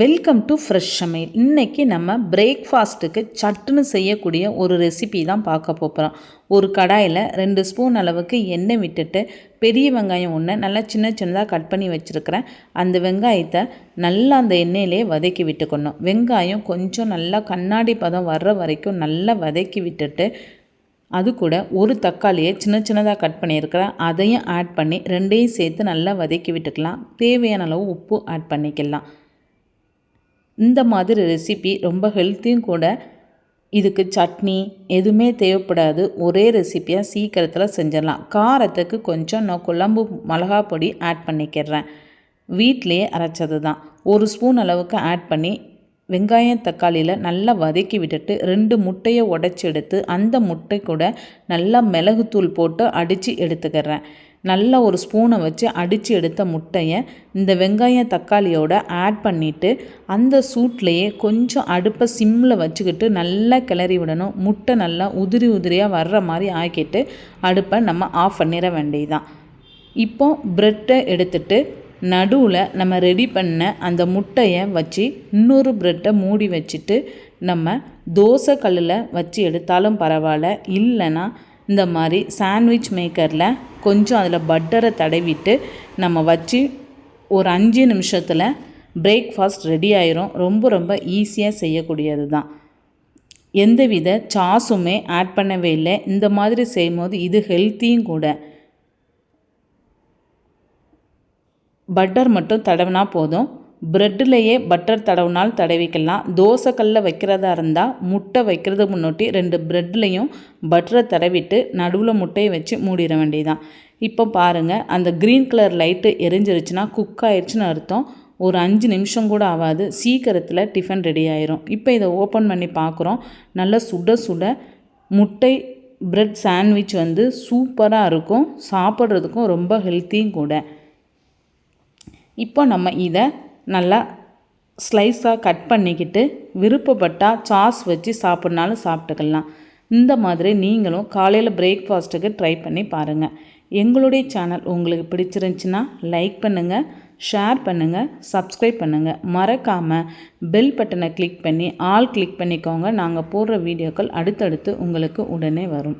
Welcome to fresh சமையல் இன்றைக்கி நம்ம பிரேக்ஃபாஸ்ட்டுக்கு சட்டுன்னு செய்யக்கூடிய ஒரு ரெசிபி தான் பார்க்க போகிறோம் ஒரு கடாயில் ரெண்டு ஸ்பூன் அளவுக்கு எண்ணெய் விட்டுட்டு பெரிய வெங்காயம் ஒன்று நல்லா சின்ன சின்னதாக கட் பண்ணி வச்சுருக்கிறேன். அந்த வெங்காயத்தை நல்லா அந்த எண்ணெயிலே வதக்கி விட்டுக்கணும். வெங்காயம் கொஞ்சம் நல்லா கண்ணாடி பதம் வர்ற வரைக்கும் நல்லா வதக்கி விட்டுட்டு அது கூட ஒரு தக்காளியை சின்ன சின்னதாக கட் பண்ணியிருக்கிறேன். அதையும் ஆட் பண்ணி ரெண்டையும் சேர்த்து நல்லா வதக்கி விட்டுக்கலாம். தேவையான அளவு உப்பு ஆட் பண்ணிக்கலாம். இந்த மாதிரி ரெசிபி ரொம்ப ஹெல்த்தியும் கூட இதுக்கு சட்னி எதுவுமே தேவைப்படாது. ஒரே ரெசிப்பியாக சீக்கிரத்தில் செஞ்சிடலாம். காரத்துக்கு கொஞ்சம் நான் குழம்பு மிளகா பொடி ஆட் பண்ணிக்கிறேன். வீட்டிலையே அரைச்சது தான். ஒரு ஸ்பூன் அளவுக்கு ஆட் பண்ணி வெங்காயம் தக்காளியில் நல்லா வதக்கி விட்டுட்டு ரெண்டு முட்டையை உடச்சி எடுத்து அந்த முட்டை கூட நல்லா மிளகுத்தூள் போட்டு அடித்து எடுத்துக்கிறேன். நல்லா ஒரு ஸ்பூனை வச்சு அடித்து எடுத்த முட்டையை இந்த வெங்காயம் தக்காளியோட ஆட் பண்ணிவிட்டு அந்த சூட்லேயே கொஞ்சம் அடுப்பை சிம்மில் வச்சுக்கிட்டு நல்லா கிளறி விடணும். முட்டை நல்லா உதிரி உதிரியாக வர்ற மாதிரி ஆக்கிட்டு அடுப்பை நம்ம ஆஃப் பண்ணிட வேண்டியதுதான். இப்போ ப்ரெட்டை எடுத்துட்டு நடுவில் நம்ம ரெடி பண்ண அந்த முட்டையை வச்சு இன்னொரு ப்ரெட்டை மூடி வச்சுட்டு நம்ம தோசை கல்லில் வச்சு எடுத்தாலும் பரவாயில்ல. இல்லைன்னா இந்த மாதிரி சாண்ட்விச் மேக்கரில் கொஞ்சம் அதில் பட்டரை தடவிட்டு நம்ம வச்சு ஒரு அஞ்சு நிமிஷத்தில் பிரேக்ஃபாஸ்ட் ரெடி ஆயிரும். ரொம்ப ரொம்ப ஈஸியாக செய்யக்கூடியது தான் எந்தவித சாஸுமே ஆட் பண்ணவே இல்லை. இந்த மாதிரி செய்யும்போது இது ஹெல்த்தியும் கூட. பட்டர் மட்டும் தடவினா போதும். ப்ரெட்டிலேயே பட்டர் தடவுனால் தடவிக்கலாம் தோசைக்கல்லில் வைக்கிறதா இருந்தால் முட்டை வைக்கிறது முன்னோட்டி ரெண்டு ப்ரெட்லேயும் பட்டரை தடவிட்டு நடுவில் முட்டையை வச்சு மூடிட வேண்டியதான் இப்போ பாருங்கள் அந்த க்ரீன் கலர் லைட்டு எரிஞ்சிருச்சுன்னா குக் ஆயிடுச்சுன்னு அர்த்தம். ஒரு அஞ்சு நிமிஷம் கூட ஆகாது சீக்கிரத்தில் டிஃபன் ரெடி ஆயிரும். இப்போ இதை ஓப்பன் பண்ணி பார்க்குறோம் நல்லா சுட சுட முட்டை ப்ரெட் சாண்ட்விச் வந்து சூப்பராக இருக்கும். சாப்பிட்றதுக்கும் ரொம்ப ஹெல்த்தியும் கூட. இப்போ நம்ம இதை நல்லா ஸ்லைஸாக கட் பண்ணிக்கிட்டு விருப்பப்பட்டால் சாஸ் வச்சு சாப்பிட்னாலும் சாப்பிட்டுக்கலாம். இந்த மாதிரி நீங்களும் காலையில் பிரேக்ஃபாஸ்ட்டுக்கு ட்ரை பண்ணி பாருங்கள் எங்களுடைய சேனல் உங்களுக்கு பிடிச்சிருந்துச்சின்னா லைக் பண்ணுங்கள் ஷேர் பண்ணுங்கள் சப்ஸ்கிரைப் பண்ணுங்கள் மறக்காமல் பெல் பட்டனை கிளிக் பண்ணி ஆல் கிளிக் பண்ணிக்கோங்க. நாங்கள் போடுற வீடியோக்கள் அடுத்தடுத்து உங்களுக்கு உடனே வரும்.